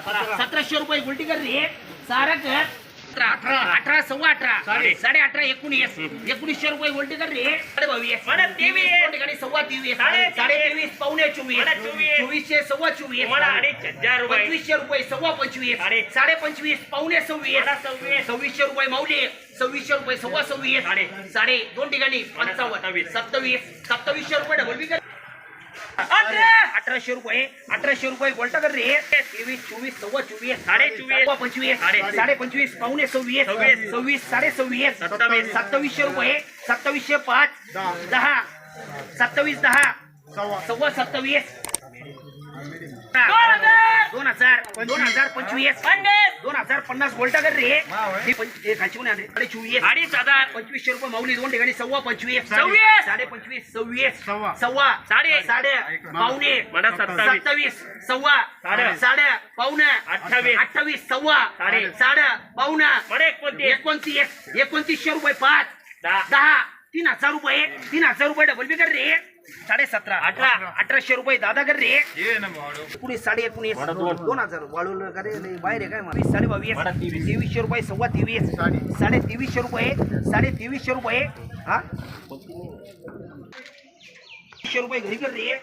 सतराशे रुपये उलटी कर रे सारा कर अठरा अठरा अठरा सव्वा अठरा साडे. साडे अठरा एकोणीस एकोणीसशे रुपये उलटी कर रे साडे बावीस मला तेवीस. दोन ठिकाणी सव्वा तेवीस साडे साडे तेवीस पावणे चोवीस मला चोवीस. चोवीसशे सव्वा चोवीस मला अडीच हजार रुपये पंचवीसशे रुपये सव्वा पंचवीस साडे. साडे पंचवीस पावणे सव्वीस मला सव्वीस. सव्वीसशे रुपये माऊली सव्वीसशे रुपये सव्वा सव्वीस साडे. साडे दोन ठिकाणी पंचावन्न सत्तावीस. सत्तावीस सत्तावीसशे रुपये डबल बी कर. अठराशे रुपये अठराशे रुपये गोल्टा कर रे तेवीस चोवीस सव्वा चोवीस साडे चोवीस. पंचवीस साडे. पंचवीस पावणे सव्वीस सव्वीस. सव्वीस साडे सव्वीस सत्तावीस. सत्तावीसशे रुपये सत्तावीसशे पाच दहा सत्तावीस दहा सव्वा सत्तावीस हजार. दोन हजार पंचवीस पन्नास. दोन हजार पन्नास गोल्टा कर रे हे पंच- हे खालची पण आहे. साडे चोवीस अडीच हजार पंचवीसशे रुपये माऊली दोन ठिकाणी सव्वा पंचवीस सव्वीस. साडे पंचवीस सव्वीस सव्वा. सव्वा साडे. साडे पावणे मला सत्तावीस. सत्तावीस सव्वा साडे. साडे पावणे अठ्ठावीस. अठ्ठावीस सव्वा साडे. साडे पावणे मला एकोणतीस एकोणतीस एकोणतीसशे रुपये पाच दहा. दहा तीन हजार रुपये तीन हजार रुपये डबल बी कर रे साडे सतरा अठरा. अठराशे रुपये दादा कर रे ये ना भाडं. एकोणीस साडे एकोणीस दोन. हजार वाढवलं का रे लय बाहेर आहे काय मला साडे बावीस. तेवीसशे रुपये सव्वा तेवीस साडे. साडे तेवीसशे रुपये साडे तेवीसशे रुपये हा रुपये घरी कर रे